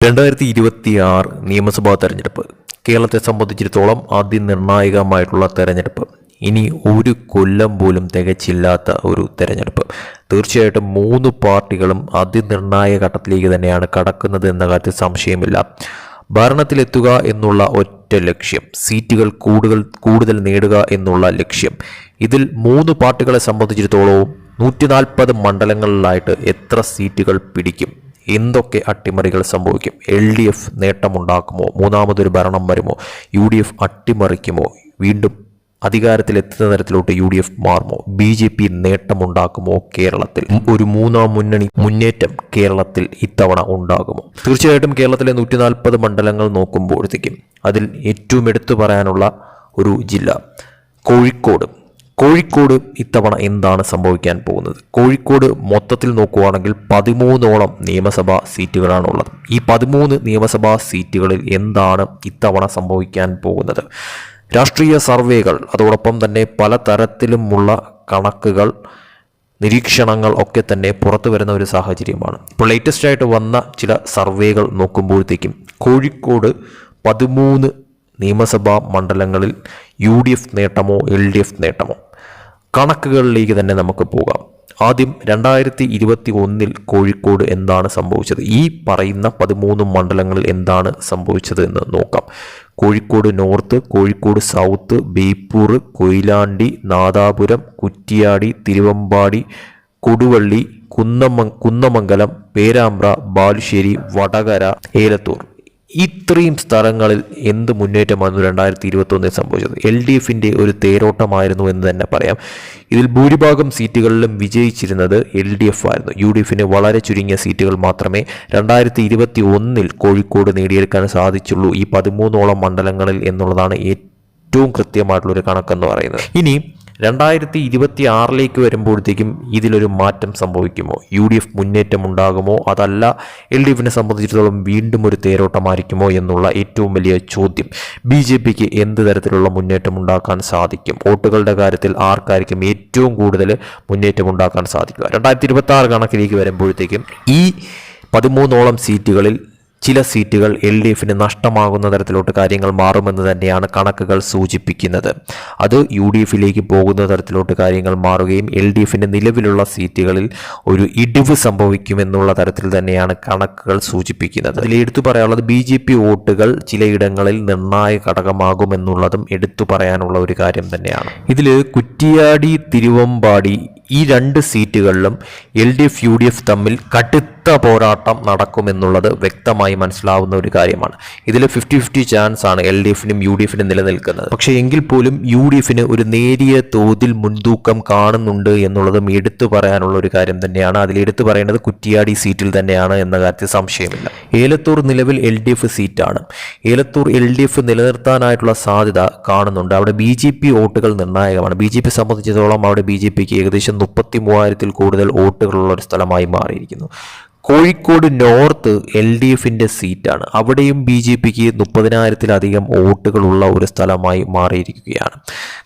രണ്ടായിരത്തി ഇരുപത്തി ആറ് നിയമസഭാ തെരഞ്ഞെടുപ്പ്. കേരളത്തെ സംബന്ധിച്ചിടത്തോളം അതിനിർണായകമായിട്ടുള്ള തെരഞ്ഞെടുപ്പ്. ഇനി ഒരു കൊല്ലം പോലും തികച്ചില്ലാത്ത ഒരു തെരഞ്ഞെടുപ്പ്. തീർച്ചയായിട്ടും മൂന്ന് പാർട്ടികളും അതിനിർണായക ഘട്ടത്തിലേക്ക് തന്നെയാണ് കടക്കുന്നത് എന്ന കാര്യത്തിൽ സംശയമില്ല. ഭരണത്തിലെത്തുക എന്നുള്ള ഒറ്റ ലക്ഷ്യം സീറ്റുകൾ കൂടുതൽ കൂടുതൽ നേടുക എന്നുള്ള ലക്ഷ്യം. ഇതിൽ മൂന്ന് പാർട്ടികളെ സംബന്ധിച്ചിടത്തോളവും നൂറ്റി നാൽപ്പത് മണ്ഡലങ്ങളിലായിട്ട് എത്ര സീറ്റുകൾ പിടിക്കും? എന്തൊക്കെ അട്ടിമറികൾ സംഭവിക്കും? എൽ ഡി എഫ് നേട്ടമുണ്ടാക്കുമോ? മൂന്നാമതൊരു ഭരണം വരുമോ? യു ഡി എഫ് അട്ടിമറിക്കുമോ? വീണ്ടും അധികാരത്തിലെത്തുന്ന തരത്തിലോട്ട് യു ഡി എഫ് മാറുമോ? ബി ജെ പി നേട്ടമുണ്ടാക്കുമോ കേരളത്തിൽ? ഒരു മൂന്നാം മുന്നണി മുന്നേറ്റം കേരളത്തിൽ ഇത്തവണ ഉണ്ടാകുമോ? തീർച്ചയായിട്ടും കേരളത്തിലെ നൂറ്റി നാൽപ്പത് മണ്ഡലങ്ങൾ നോക്കുമ്പോഴത്തേക്കും അതിൽ ഏറ്റവും എടുത്തു പറയാനുള്ള ഒരു ജില്ല കോഴിക്കോട്. കോഴിക്കോട് ഇത്തവണ എന്താണ് സംഭവിക്കാൻ പോകുന്നത്? കോഴിക്കോട് മൊത്തത്തിൽ നോക്കുകയാണെങ്കിൽ പതിമൂന്നോളം നിയമസഭാ സീറ്റുകളാണുള്ളത്. ഈ പതിമൂന്ന് നിയമസഭാ സീറ്റുകളിൽ എന്താണ് ഇത്തവണ സംഭവിക്കാൻ പോകുന്നത്? രാഷ്ട്രീയ സർവേകൾ അതോടൊപ്പം തന്നെ പലതരത്തിലുമുള്ള കണക്കുകൾ നിരീക്ഷണങ്ങൾ ഒക്കെ തന്നെ പുറത്തു വരുന്ന ഒരു സാഹചര്യമാണ്. ഇപ്പോൾ ലേറ്റസ്റ്റ് ആയിട്ട് വന്ന ചില സർവേകൾ നോക്കുമ്പോഴത്തേക്കും കോഴിക്കോട് പതിമൂന്ന് നിയമസഭാ മണ്ഡലങ്ങളിൽ യു ഡി എഫ് നേട്ടമോ എൽ ഡി എഫ് നേട്ടമോ? കണക്കുകളിലേക്ക് തന്നെ നമുക്ക് പോകാം. ആദ്യം രണ്ടായിരത്തി ഇരുപത്തി ഒന്നിൽ കോഴിക്കോട് എന്താണ് സംഭവിച്ചത്? ഈ പറയുന്ന പതിമൂന്ന് മണ്ഡലങ്ങളിൽ എന്താണ് സംഭവിച്ചത് എന്ന് നോക്കാം. കോഴിക്കോട് നോർത്ത് കോഴിക്കോട് സൗത്ത് ബേപ്പൂർ കൊയിലാണ്ടി നാദാപുരം കുറ്റിയാടി തിരുവമ്പാടി കൊടുവള്ളി കുന്നമ കുന്നമംഗലം പേരാമ്പ്ര ബാലുശ്ശേരി വടകര ഏലത്തൂർ. ഇത്രയും സ്ഥലങ്ങളിൽ എന്ത് മുന്നേറ്റമായിരുന്നു രണ്ടായിരത്തി ഇരുപത്തൊന്നിൽ സംഭവിച്ചത്? എൽ ഡി എഫിന്റെ ഒരു തേരോട്ടമായിരുന്നു എന്ന് തന്നെ പറയാം. ഇതിൽ ഭൂരിഭാഗം സീറ്റുകളിലും വിജയിച്ചിരുന്നത് എൽ ഡി എഫ് ആയിരുന്നു. യു ഡി എഫിന് വളരെ ചുരുങ്ങിയ സീറ്റുകൾ മാത്രമേ രണ്ടായിരത്തി ഇരുപത്തി ഒന്നിൽ കോഴിക്കോട് നേടിയെടുക്കാൻ സാധിച്ചുള്ളൂ. ഈ പതിമൂന്നോളം മണ്ഡലങ്ങളിൽ എന്നുള്ളതാണ് ഏറ്റവും കൃത്യമായിട്ടുള്ളൊരു കണക്കെന്ന് പറയുന്നത്. ഇനി രണ്ടായിരത്തി ഇരുപത്തി ആറിലേക്ക് വരുമ്പോഴത്തേക്കും ഇതിലൊരു മാറ്റം സംഭവിക്കുമോ? യു ഡി എഫ് മുന്നേറ്റം ഉണ്ടാകുമോ അതല്ല എൽ ഡി എഫിനെ സംബന്ധിച്ചിടത്തോളം വീണ്ടും ഒരു തേരോട്ടമായിരിക്കുമോ എന്നുള്ള ഏറ്റവും വലിയ ചോദ്യം. ബി ജെ പിക്ക് എന്ത് തരത്തിലുള്ള മുന്നേറ്റം ഉണ്ടാക്കാൻ സാധിക്കും? വോട്ടുകളുടെ കാര്യത്തിൽ ആർക്കായിരിക്കും ഏറ്റവും കൂടുതൽ മുന്നേറ്റം ഉണ്ടാക്കാൻ സാധിക്കുക? രണ്ടായിരത്തി ഇരുപത്തി ആറ് കണക്കിലേക്ക് വരുമ്പോഴത്തേക്കും ഈ പതിമൂന്നോളം സീറ്റുകളിൽ ചില സീറ്റുകൾ എൽ ഡി എഫിന് നഷ്ടമാകുന്ന തരത്തിലോട്ട് കാര്യങ്ങൾ മാറുമെന്ന് തന്നെയാണ് കണക്കുകൾ സൂചിപ്പിക്കുന്നത്. അത് യു ഡി എഫിലേക്ക് പോകുന്ന തരത്തിലോട്ട് കാര്യങ്ങൾ മാറുകയും എൽ ഡി എഫിന്റെ നിലവിലുള്ള സീറ്റുകളിൽ ഒരു ഇടിവ് സംഭവിക്കുമെന്നുള്ള തരത്തിൽ തന്നെയാണ് കണക്കുകൾ സൂചിപ്പിക്കുന്നത്. അതിൽ എടുത്തു പറയാനുള്ളത് ബി ജെ പി വോട്ടുകൾ ചിലയിടങ്ങളിൽ നിർണായക ഘടകമാകുമെന്നുള്ളതും എടുത്തു പറയാനുള്ള ഒരു കാര്യം തന്നെയാണ്. ഇതിൽ കുറ്റിയാടി തിരുവമ്പാടി ഈ രണ്ട് സീറ്റുകളിലും L D F U D F തമ്മിൽ കടുത്ത പോരാട്ടം നടക്കുമെന്നുള്ളത് വ്യക്തമായി മനസ്സിലാവുന്ന ഒരു കാര്യമാണ്. ഇതിൽ ഫിഫ്റ്റി ഫിഫ്റ്റി ചാൻസ് ആണ് എൽ ഡി എഫിനും യു ഡി എഫിനും നിലനിൽക്കുന്നത്. പക്ഷേ എങ്കിൽ പോലും യു ഡി എഫിന് ഒരു നേരിയ തോതിൽ മുൻതൂക്കം കാണുന്നുണ്ട് എന്നുള്ളതും എടുത്തു പറയാനുള്ള ഒരു കാര്യം തന്നെയാണ്. അതിൽ എടുത്തു പറയേണ്ടത് കുറ്റിയാടി സീറ്റിൽ തന്നെയാണ് എന്ന കാര്യത്തിൽ സംശയമില്ല. ഏലത്തൂർ നിലവിൽ എൽ ഡി എഫ് സീറ്റാണ്. ഏലത്തൂർ എൽ ഡി എഫ് നിലനിർത്താനായിട്ടുള്ള സാധ്യത കാണുന്നുണ്ട്. അവിടെ ബി ജെ പി വോട്ടുകൾ നിർണായകമാണ്. ബി ജെ പി സംബന്ധിച്ചിടത്തോളം അവിടെ ബി ജെ പിക്ക് ഏകദേശം മുപ്പത്തി മൂവായിരത്തിൽ കൂടുതൽ വോട്ടുകളുള്ള ഒരു സ്ഥലമായി മാറിയിരിക്കുന്നു. കോഴിക്കോട് നോർത്ത് എൽ ഡി എഫിന്റെ സീറ്റാണ്. അവിടെയും ബി ജെ പിക്ക് മുപ്പതിനായിരത്തിലധികം വോട്ടുകളുള്ള ഒരു സ്ഥലമായി മാറിയിരിക്കുകയാണ്.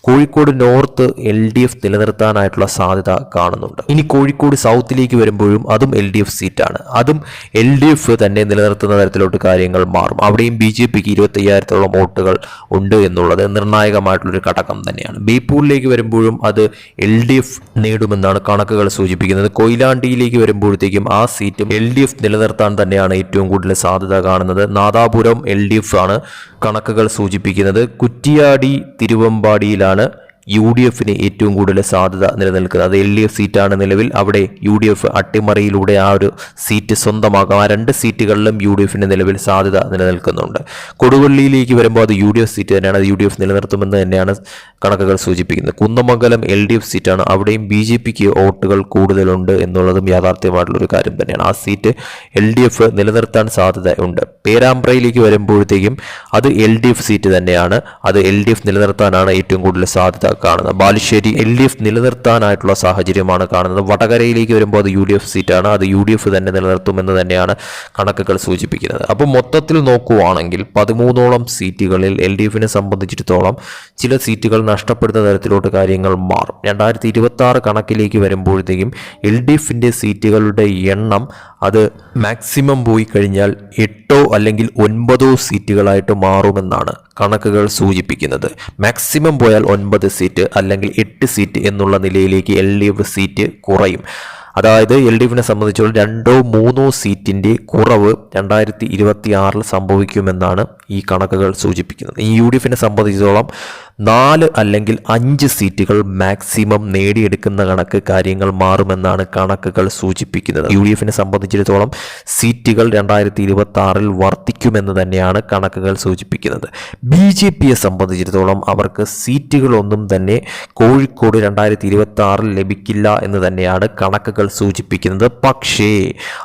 Kozhikode north L D F നിലനിർത്താനായിട്ടുള്ള സാധ്യത കാണുന്നുണ്ട്. ഇനി കോഴിക്കോട് സൗത്തിലേക്ക് വരുമ്പോഴും അതും എൽ ഡി എഫ് സീറ്റാണ്. അതും എൽ ഡി എഫ് തന്നെ നിലനിർത്തുന്ന തരത്തിലോട്ട് കാര്യങ്ങൾ മാറും. അവിടെയും ബി ജെ പിക്ക് ഇരുപത്തയ്യായിരത്തോളം വോട്ടുകൾ ഉണ്ട് എന്നുള്ളത് നിർണായകമായിട്ടുള്ളൊരു ഘടകം തന്നെയാണ്. ബീപ്പൂരിലേക്ക് വരുമ്പോഴും അത് എൽ ഡി എഫ് നേടുമെന്നാണ് കണക്കുകൾ സൂചിപ്പിക്കുന്നത്. കൊയിലാണ്ടിയിലേക്ക് വരുമ്പോഴത്തേക്കും ആ സീറ്റും എൽ ഡി എഫ് നിലനിർത്താൻ തന്നെയാണ് ഏറ്റവും കൂടുതൽ സാധ്യത കാണുന്നത്. നാദാപുരം എൽ ഡി എഫ് ആണ് കണക്കുകൾ സൂചിപ്പിക്കുന്നത്. കുറ്റിയാടി തിരുവമ്പാടിയിലാണ് യു ഡി എഫിന് ഏറ്റവും കൂടുതൽ സാധ്യത നിലനിൽക്കുന്നത്. അത് എൽ ഡി എഫ് സീറ്റാണ് നിലവിൽ. അവിടെ യു ഡി എഫ് അട്ടിമറിയിലൂടെ ആ ഒരു സീറ്റ് സ്വന്തമാക്കാം. ആ രണ്ട് സീറ്റുകളിലും യു ഡി എഫിന് നിലവിൽ സാധ്യത നിലനിൽക്കുന്നുണ്ട്. കൊടുവള്ളിയിലേക്ക് വരുമ്പോൾ അത് യു ഡി എഫ് സീറ്റ് തന്നെയാണ്. അത് യു ഡി എഫ് നിലനിർത്തുമെന്ന് തന്നെയാണ് കണക്കുകൾ സൂചിപ്പിക്കുന്നത്. കുന്നമംഗലം എൽ ഡി എഫ് സീറ്റാണ്. അവിടെയും ബി ജെ പിക്ക് വോട്ടുകൾ കൂടുതലുണ്ട് എന്നുള്ളതും യാഥാർത്ഥ്യമായിട്ടുള്ളൊരു കാര്യം തന്നെയാണ്. ആ സീറ്റ് എൽ ഡി എഫ് നിലനിർത്താൻ സാധ്യതയുണ്ട് പേരാമ്പ്രയിലേക്ക് വരുമ്പോഴത്തേക്കും അത് എൽ ഡി എഫ് സീറ്റ് തന്നെയാണ്. അത് എൽ ഡി എഫ് നിലനിർത്താനാണ് ഏറ്റവും കൂടുതൽ സാധ്യത. കാണുന്നത്. ബാലുശ്ശേരി എൽ ഡി എഫ് നിലനിർത്താനായിട്ടുള്ള സാഹചര്യമാണ് കാണുന്നത്. വടകരയിലേക്ക് വരുമ്പോൾ അത് യു ഡി എഫ് സീറ്റാണ്. അത് യു ഡി എഫ് തന്നെ നിലനിർത്തുമെന്ന് തന്നെയാണ് കണക്കുകൾ സൂചിപ്പിക്കുന്നത്. അപ്പോൾ മൊത്തത്തിൽ നോക്കുവാണെങ്കിൽ പതിമൂന്നോളം സീറ്റുകളിൽ എൽ ഡി എഫിനെ സംബന്ധിച്ചിടത്തോളം ചില സീറ്റുകൾ നഷ്ടപ്പെടുന്ന തരത്തിലോട്ട് കാര്യങ്ങൾ മാറും. രണ്ടായിരത്തി ഇരുപത്തി ആറ് കണക്കിലേക്ക് വരുമ്പോഴത്തേക്കും എൽ ഡി എഫിന്റെ സീറ്റുകളുടെ എണ്ണം അത് മാക്സിമം പോയി കഴിഞ്ഞാൽ എട്ടോ അല്ലെങ്കിൽ ഒൻപതോ സീറ്റുകളായിട്ട് മാറുമെന്നാണ് കണക്കുകൾ സൂചിപ്പിക്കുന്നത്. മാക്സിമം പോയാൽ ഒൻപത് സീറ്റ് അല്ലെങ്കിൽ എട്ട് സീറ്റ് എന്നുള്ള നിലയിലേക്ക് എൽ ഡി എഫ് സീറ്റ് കുറയും. അതായത് എൽ ഡി എഫിനെ സംബന്ധിച്ചോളം രണ്ടോ മൂന്നോ സീറ്റിന്റെ കുറവ് രണ്ടായിരത്തി ഇരുപത്തി ആറിൽ സംഭവിക്കുമെന്നാണ് ഈ കണക്കുകൾ സൂചിപ്പിക്കുന്നത്. ഈ യു ഡി എഫിനെ സംബന്ധിച്ചിടത്തോളം നാല് അല്ലെങ്കിൽ അഞ്ച് സീറ്റുകൾ മാക്സിമം നേടിയെടുക്കുന്ന കണക്ക് കാര്യങ്ങൾ മാറുമെന്നാണ് കണക്കുകൾ സൂചിപ്പിക്കുന്നത്. യു ഡി എഫിനെ സംബന്ധിച്ചിടത്തോളം സീറ്റുകൾ രണ്ടായിരത്തി ഇരുപത്തി ആറിൽ വർദ്ധിക്കുമെന്ന് തന്നെയാണ് കണക്കുകൾ സൂചിപ്പിക്കുന്നത്. ബി ജെ പിയെ സംബന്ധിച്ചിടത്തോളം അവർക്ക് സീറ്റുകളൊന്നും തന്നെ കോഴിക്കോട് രണ്ടായിരത്തി ഇരുപത്തി ആറിൽ ലഭിക്കില്ല എന്ന് തന്നെയാണ് കണക്കുകൾ സൂചിപ്പിക്കുന്നത് പക്ഷേ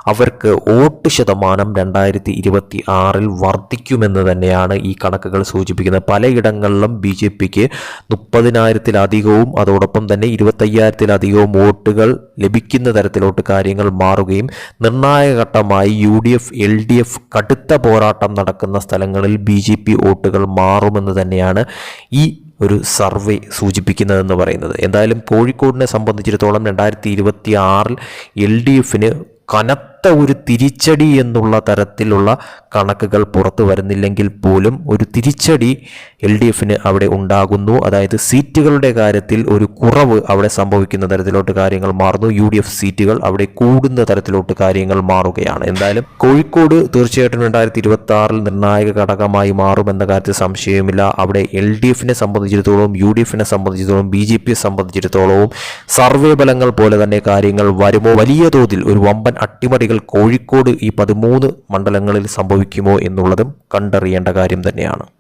അവർക്ക് വോട്ട് ശതമാനം രണ്ടായിരത്തി ഇരുപത്തി ആറിൽ വർദ്ധിക്കുമെന്ന് തന്നെയാണ് ഈ കണക്കുകൾ സൂചിപ്പിക്കുന്നത്. പലയിടങ്ങളിലും ബി ജെ പിക്ക് മുപ്പതിനായിരത്തിലധികവും അതോടൊപ്പം തന്നെ ഇരുപത്തയ്യായിരത്തിലധികവും വോട്ടുകൾ ലഭിക്കുന്ന തരത്തിലോട്ട് കാര്യങ്ങൾ മാറുകയും നിർണായക ഘട്ടമായി U D F L D F കടുത്ത പോരാട്ടം നടക്കുന്ന സ്ഥലങ്ങളിൽ ബി ജെ പി വോട്ടുകൾ മാറുമെന്ന് തന്നെയാണ് ഈ ഒരു സർവേ സൂചിപ്പിക്കുന്നതെന്ന് പറയുന്നത്. എന്തായാലും കോഴിക്കോടിനെ സംബന്ധിച്ചിടത്തോളം രണ്ടായിരത്തി ഇരുപത്തി ആറിൽ എൽ ഡി എഫിന് കനത്ത ഒരു തിരിച്ചടി എന്നുള്ള തരത്തിലുള്ള കണക്കുകൾ പുറത്തു വരുന്നില്ലെങ്കിൽ പോലും ഒരു തിരിച്ചടി എൽ ഡി എഫിന് അവിടെ ഉണ്ടാകുന്നു. അതായത് സീറ്റുകളുടെ കാര്യത്തിൽ ഒരു കുറവ് അവിടെ സംഭവിക്കുന്ന തരത്തിലോട്ട് കാര്യങ്ങൾ മാറുന്നു. യു ഡി എഫ് സീറ്റുകൾ അവിടെ കൂടുന്ന തരത്തിലോട്ട് കാര്യങ്ങൾ മാറുകയാണ്. എന്തായാലും കോഴിക്കോട് തീർച്ചയായിട്ടും രണ്ടായിരത്തി ഇരുപത്തി ആറിൽ നിർണായക ഘടകമായി മാറുമെന്ന കാര്യത്തിൽ സംശയമില്ല അവിടെ എൽ ഡി എഫിനെ സംബന്ധിച്ചിടത്തോളം യു ഡി എഫിനെ സംബന്ധിച്ചിടത്തോളം ബി ജെ പിയെ സംബന്ധിച്ചിടത്തോളവും സർവേ ഫലങ്ങൾ പോലെ തന്നെ കാര്യങ്ങൾ വരുമോ? വലിയ തോതിൽ ഒരു വമ്പൻ അട്ടിമറികൾ കോഴിക്കോട് ഈ പതിമൂന്ന് മണ്ഡലങ്ങളിൽ സംഭവിക്കുമോ എന്നുള്ളതും കണ്ടറിയേണ്ട കാര്യം തന്നെയാണ്.